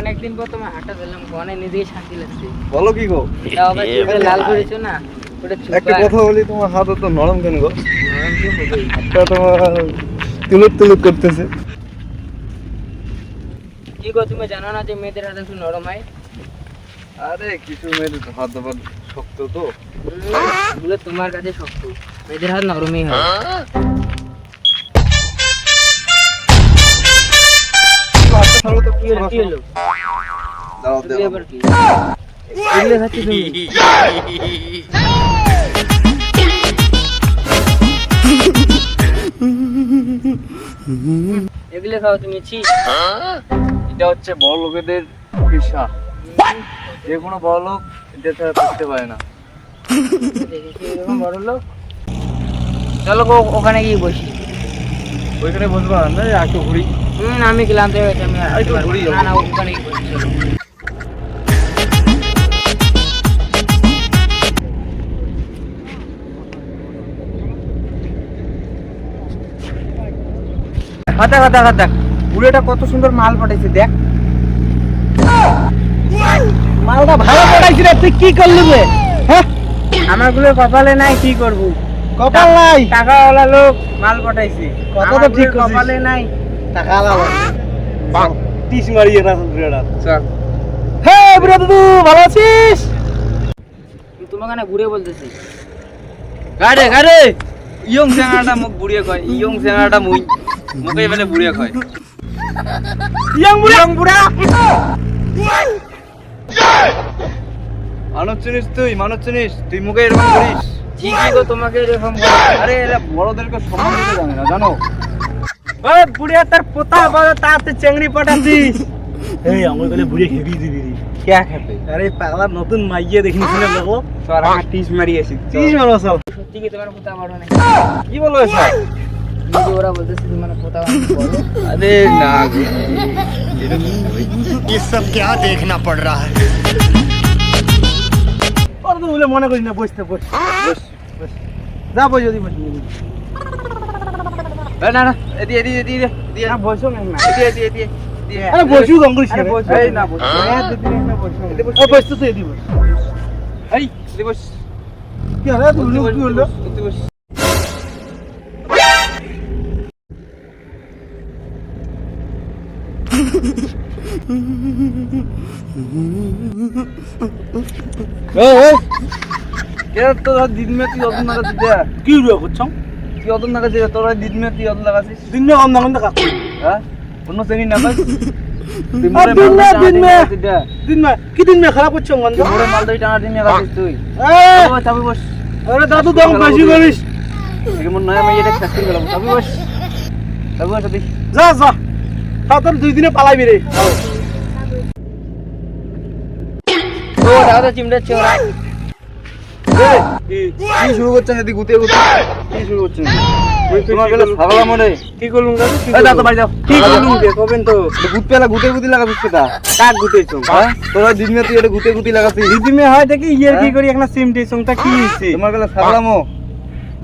অনেকদিন পর তোমার হাঁটা দিলাম অনেক নিজেই শান্তি লাগছে। বলো কি গো? লাল করেছ না? একটা কথা বলি তোমার হাত তো নরম কেন গো। হাতটা তোমার তুলুক তুলুক করতেছে। কি গো তুমি জানো না যে মেয়েদের হাত একটু নরম হয়? আরে কিছু মেয়েদের হাত আবার শক্ত তো। তোমার কাছে শক্ত। মেয়েদের হাত নরমই হয়? ছাড়ো তো কি হলো কি হলো দাও দাও এবার কি? এগুলো খাচ্ছি তুমি। এগুলো খাও তুমি ছি। এটা হচ্ছে বড় লোকেদের পেশা। যে কোনো বড় লোক এটা ছাড়া করতে পারে না। বড় লোক? চলো ওখানে গিয়ে বসি। ওইখানে বসবা না একটু ঘুরি। আমি ক্লান্ত হয়ে গেছি আমি না। না ওখানে বুড়োটা কত সুন্দর মাল পাঠাইছে দেখ। মালটা ভালো পাঠাইছি রে তুই কি করলি রে? হ্যাঁ? আমারগুলো কপালে নাই কি করব? কপাল নাই? টাকাওয়ালা লোক মাল পাঠাইছি। কথা তো ঠিক কপালে নাই। টাকা আলাদা বাং টিস মারিয়ে না হে বুড়া দাদু ভালো আছিস? তোমাকে না ঘুরে বলতেছি। গাড়ে গাড়ে। ইয়ং স্যাঙাটা মুখ বুড়িয়ে কয় ইয়ং স্যাঙাটা মুই। মুখে এবারে বুড়িয়ে কয়। ইয়ং বুড়া। ইয়ং বুড়া। মানুষ চিনিস তুই মানুষ চিনিস তুই মুখে এরকম করিস। ঠিকই গো তোমাকে এরকম আরে এরা বড়দেরকে সম্মান দিতে জানে না জানো? ওই বুড়িয়া তার পোতা বড় তাতে চেংড়ি পাঠাচ্ছিস এই আমার গলে বুড়িয়ে খেবি দিবি রে কে খেপে আরে পাগলা নতুন মাইয়ে দেখিনি শুনে লাগলো চল আমার টিস মারিয়েছি তিরিশ মারো সাল সত্যি কি তোমার পোতা বড় নাকি কি বলো এসব যদি ওরা বলতেছে তোমার পোতা বড় আরে না গো। ये सब क्या देखना पड़ रहा है ওর তো বলে মনে করি না বসতে বস বস বস যা বস যদি বস এ না না এদি এদি এদি এদি দিয়ে না বসো না এদি এদি এদি আরে বসু গঙ্গুরি আরে বসো এই না বস হ্যাঁ দুদিন এখানে বসো এদি বস ও বসতে তো এদি বস এই এদি বস কি হলো তুই কি হলো এদি বস এই এই কে তোরা দিন মে তুই অদন লাগা দিতে কি রুয়া করছ তুই অদন লাগা দিতে তোরা দিন মে লাগাছিস দিনমে কম দাম কাক হ্যাঁ অন্য শ্রেণি না পাস তুই আর দিন মে, দিন মে। দিতে দিন মে কি দিন খারাপ করছ গন্ধ তুই মাল দই টানা দিন মে তুই এই, চাবি বস আরে দাদু দাম বেশি করিস একে নয় আমি এটা চাকরি গেলাম চাবি বস চাবি বস যা যা তাড়াতাড়ি দুই দিনে পালাইবি রে ও কি কি শুরু করছেন এদিকে গুতে গুতে কি শুরু করছেন? তোমার গেলে ছাগলা মনে? কি করলুম দাদু কি তো বাড়ি যাও। কি করলুম কে? কবেন তো। গুত পেলা গুতে গুতি লাগাছিস কেটা কাক গুতেছো হ্যাঁ? তোরা দিন তুই এটা গুতে গুতি লাগাছিস দিদি মে হয় দেখি ইয়ের কি হ্যাঁ? করি? একটা সিম টিসং তা কি হইছে? তোমার গেলে ছাগলা মো।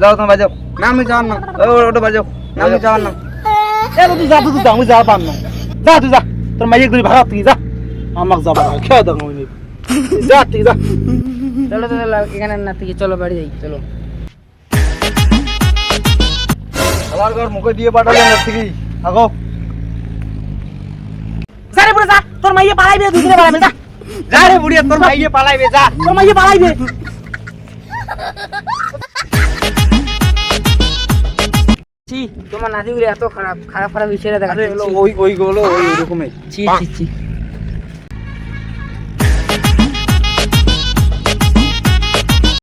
যাও তোমার বাজাও না আমি যাওয়ার না। ও ওটা বাজাও না আমি যাওয়ার না। এ তুই যা তুই যা আমি যা পাম না যা তুই যা। তোর মাইয়ে গুলি ভাড়া তুই যা। আমাক যা ভাড়া খেয়ে দাও আমি যা তুই যা। চলো চলো, এখানে না থেকে চলো বাড়ি যাই চলো। আমার ঘর মুখে দিয়ে পাঠালেন না ঠিকই। আগো। যা রে যা। তোর মাইয়ে পালাইবে দুই দিনে পালাইবে যা। যা রে বুড়িয়া তোর ভাইয়ে পালাইবে যা। তোর মাইয়ে পালাইবে। ছি তোমার নাতিগুলি এত খারাপ খারাপ খারাপ হিসেবে দেখা ওই ওই গুলো ওই রকমই ছি ছি ছি।